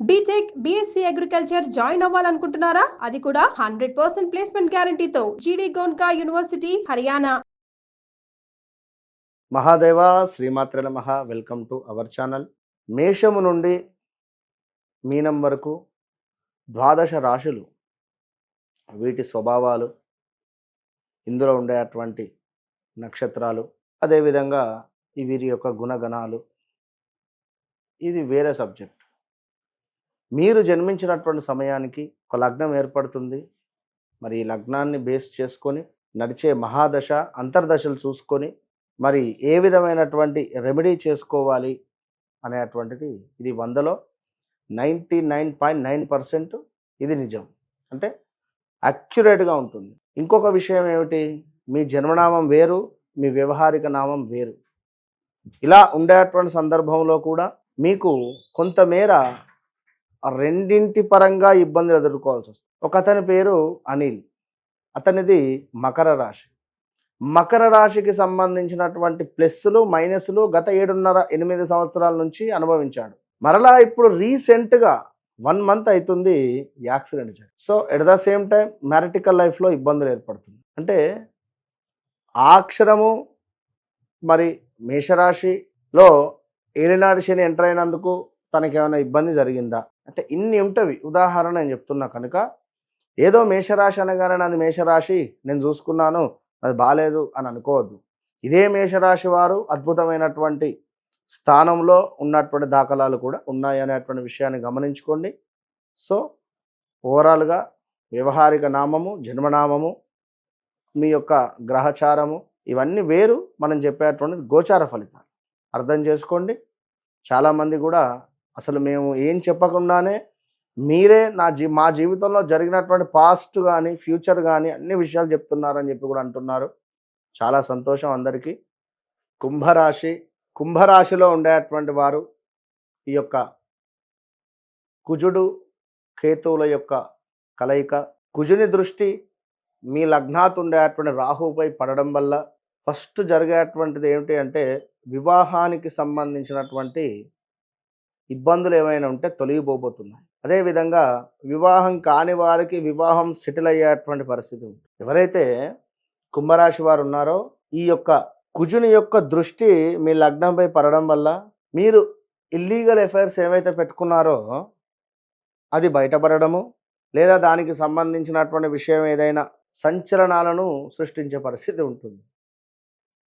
BTech BSc agriculture join అవ్వాలనుకుంటున్నారా? అది కూడా హండ్రెడ్ పర్సెంట్ ప్లేస్మెంట్ గ్యారంటీతో జీడీ గోన్కా యూనివర్సిటీ హర్యానా మహాదేవ శ్రీమాత్రల మహా వెల్కమ్ టు అవర్ ఛానల్ మేషము నుండి మీనం వరకు ద్వాదశ రాశులు వీటి స్వభావాలు ఇందులో ఉండేటువంటి నక్షత్రాలు అదేవిధంగా వీరి యొక్క గుణగణాలు. ఇది వేరే సబ్జెక్ట్ మీరు జన్మించినటువంటి సమయానికి ఒక లగ్నం ఏర్పడుతుంది. మరి ఈ లగ్నాన్ని బేస్ చేసుకొని నడిచే మహాదశ అంతర్దశలు చూసుకొని మరి ఏ విధమైనటువంటి రెమెడీ చేసుకోవాలి అనేటువంటిది ఇది వందలో ninety nine point nine percent ఇది నిజం. అంటే అక్యురేట్గా ఉంటుంది. ఇంకొక విషయం ఏమిటి? మీ జన్మనామం వేరు మీ వ్యవహారిక నామం వేరు. ఇలా ఉండేటువంటి సందర్భంలో కూడా మీకు కొంతమేర రెండింటి పరంగా ఇబ్బందులు ఎదుర్కోవాల్సి వస్తుంది. ఒక అతని పేరు అనిల్ అతనిది మకర రాశి. మకర రాశికి సంబంధించినటువంటి ప్లస్సులు మైనస్లు గత ఏడున్నర ఎనిమిది సంవత్సరాల నుంచి అనుభవించాడు. మరలా ఇప్పుడు రీసెంట్గా వన్ మంత్ అవుతుంది యాక్సిడెంట్ జరిగి so at the same time మ్యారిటికల్ లైఫ్లో ఇబ్బందులు ఏర్పడుతుంది. అంటే ఆక్షరము అక్షరము మరి మేషరాశిలో ఏలినాడు శని ఎంటర్ అయినందుకు తనకి ఏమైనా ఇబ్బంది జరిగిందా? అంటే ఇన్ని ఉంటవి. ఉదాహరణ నేను చెప్తున్నా కనుక ఏదో మేషరాశి అనగానే నాది మేషరాశి నేను చూసుకున్నాను అది బాగాలేదు అని అనుకోవద్దు. ఇదే మేషరాశి వారు అద్భుతమైనటువంటి స్థానంలో ఉన్నటువంటి దాఖలాలు కూడా ఉన్నాయి అనేటువంటి విషయాన్ని గమనించుకోండి. సో ఓవరాల్గా వ్యవహారిక నామము జన్మనామము మీ యొక్క గ్రహచారము ఇవన్నీ వేరు మనం చెప్పేటువంటిది గోచార ఫలితాలు. అర్థం చేసుకోండి. చాలామంది కూడా అసలు మేము ఏం చెప్పకుండానే మీరే నా జీ మా జీవితంలో జరిగినటువంటి పాస్ట్ కానీ ఫ్యూచర్ కానీ అన్ని విషయాలు చెప్తున్నారని చెప్పి కూడా అంటున్నారు. చాలా సంతోషం అందరికీ. కుంభరాశి కుంభరాశిలో ఉండేటువంటి వారు ఈ యొక్క కుజుడు కేతువుల యొక్క కలయిక కుజుని దృష్టి మీ లగ్నాత్ ఉండేటువంటి రాహుపై పడడం వల్ల ఫస్ట్ జరిగేటువంటిది ఏమిటి అంటే వివాహానికి సంబంధించినటువంటి ఇబ్బందులు ఏమైనా ఉంటే తొలగిపోబోతున్నాయి. అదేవిధంగా వివాహం కాని వారికి వివాహం సెటిల్ అయ్యేటువంటి పరిస్థితి ఉంటుంది ఎవరైతే కుంభరాశి వారు ఉన్నారో ఈ యొక్క కుజుని యొక్క దృష్టి మీ లగ్నంపై పడడం వల్ల మీరు ఇల్లీగల్ ఎఫైర్స్ ఏవైతే పెట్టుకున్నారో అది బయటపడడము లేదా దానికి సంబంధించినటువంటి విషయం ఏదైనా సంచలనాలను సృష్టించే పరిస్థితి ఉంటుంది.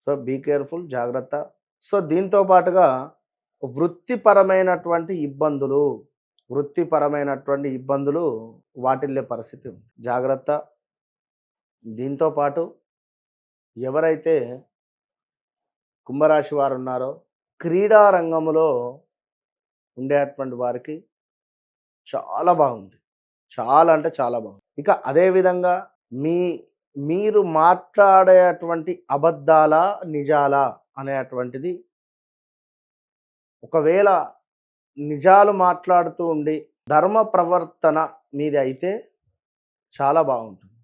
సో బీ కేర్ఫుల్ జాగ్రత్త. సో దీంతో పాటుగా వృత్తిపరమైనటువంటి ఇబ్బందులు వృత్తిపరమైనటువంటి ఇబ్బందులు వాటిల్లే పరిస్థితి ఉంది. జాగ్రత్త. దీంతో పాటు ఎవరైతే కుంభరాశి వారు ఉన్నారో క్రీడా రంగంలో ఉండేటువంటి వారికి చాలా బాగుంది. చాలా అంటే చాలా బాగుంది. ఇక అదేవిధంగా మీ మీరు మాట్లాడేటువంటి అబద్ధాల నిజాలా అనేటువంటిది ఒకవేళ నిజాలు మాట్లాడుతూ ఉండి ధర్మ ప్రవర్తన మీది అయితే చాలా బాగుంటుంది.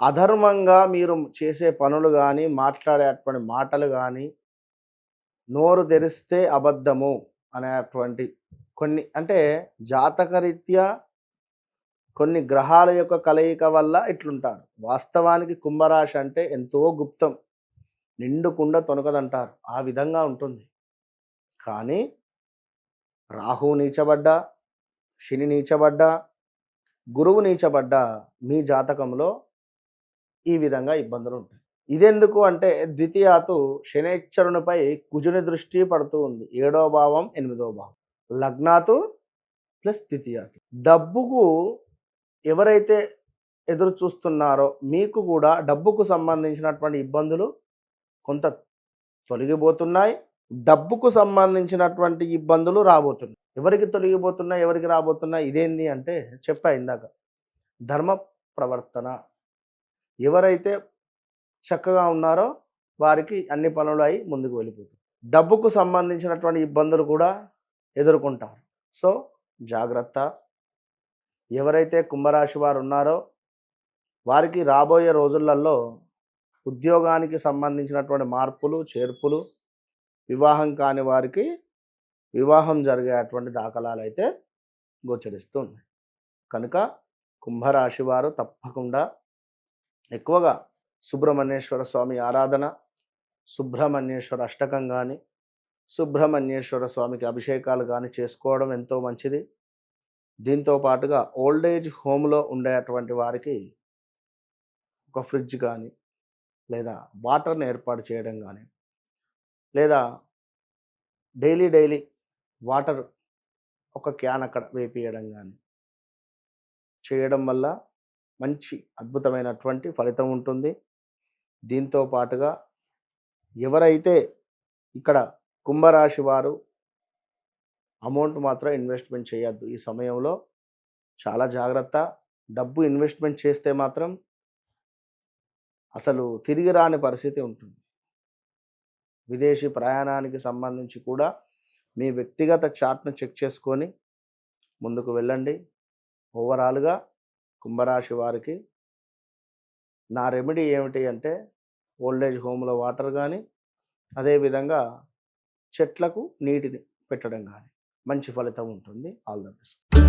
అధర్మంగా మీరు చేసే పనులు కానీ మాట్లాడేటువంటి మాటలు కానీ నోరు తెరిస్తే అబద్ధము అనేటువంటి కొన్ని అంటే జాతకరీత్యా కొన్ని గ్రహాల యొక్క కలయిక వల్ల ఇట్లుంటారు. వాస్తవానికి కుంభరాశి అంటే ఎంతో గుప్తం. నిండుకుండా తొనకదంటారు. ఆ విధంగా ఉంటుంది. కానీ రాహు నీచబడ్డా శని నీచబడ్డా గురువు నీచబడ్డా మీ జాతకంలో ఈ విధంగా ఇబ్బందులు ఉంటాయి. ఇదెందుకు అంటే ద్వితీయాతు శనేశ్వరునిపై కుజుని దృష్టి పడుతూ ఉంది. ఏడో భావం ఎనిమిదో భావం. లగ్నాతు ప్లస్ ద్వితీయాతు. డబ్బుకు ఎవరైతే ఎదురు చూస్తున్నారో మీకు కూడా డబ్బుకు సంబంధించినటువంటి ఇబ్బందులు కొంత తొలగిపోతున్నాయి. డబ్బుకు సంబంధించినటువంటి ఇబ్బందులు రాబోతున్నాయి. ఎవరికి తొలగిపోతున్నాయి ఎవరికి రాబోతున్నాయి ఇదేంది అంటే చెప్పా ఇందాక. ధర్మ ప్రవర్తన. ఎవరైతే చక్కగా ఉన్నారో వారికి అన్ని పనులు అయి ముందుకు వెళ్ళిపోతుంది డబ్బుకు సంబంధించినటువంటి ఇబ్బందులు కూడా ఎదుర్కొంటారు. సో జాగ్రత్త. ఎవరైతే కుంభరాశి వారు ఉన్నారో వారికి రాబోయే రోజులలో ఉద్యోగానికి సంబంధించినటువంటి మార్పులు చేర్పులు వివాహం కాని వారికి వివాహం జరిగేటువంటి దాఖలాలు అయితే గోచరిస్తుంది. కనుక కుంభరాశి వారు తప్పకుండా ఎక్కువగా సుబ్రహ్మణ్యేశ్వర స్వామి ఆరాధన సుబ్రహ్మణ్యేశ్వర అష్టకం కానీ సుబ్రహ్మణ్యేశ్వర స్వామికి అభిషేకాలు కానీ చేసుకోవడం ఎంతో మంచిది. దీంతో పాటుగా ఓల్డ్ ఏజ్ హోమ్లో ఉండేటువంటి వారికి ఒక ఫ్రిడ్జ్ కానీ లేదా వాటర్ని ఏర్పాటు చేయడం కానీ లేదా డైలీ డైలీ వాటర్ ఒక క్యాన్ అక్కడ వేపియడం కానీ చేయడం వల్ల మంచి అద్భుతమైనటువంటి ఫలితం ఉంటుంది. దీంతో పాటుగా ఎవరైతే ఇక్కడ కుంభరాశి వారు అమౌంట్ మాత్రం ఇన్వెస్ట్మెంట్ చేయొద్దు. ఈ సమయంలో చాలా జాగ్రత్త. డబ్బు ఇన్వెస్ట్మెంట్ చేస్తే మాత్రం అసలు తిరిగి రాని పరిస్థితి ఉంటుంది. విదేశీ ప్రయాణానికి సంబంధించి కూడా మీ వ్యక్తిగత చార్ట్ను చెక్ చేసుకొని ముందుకు వెళ్ళండి. ఓవరాల్గా కుంభరాశి వారికి నా రెమెడీ ఏమిటి అంటే ఓల్డేజ్ హోమ్లో వాటర్ కానీ అదేవిధంగా చెట్లకు నీటిని పెట్టడం కానీ మంచి ఫలితం ఉంటుంది. All the best.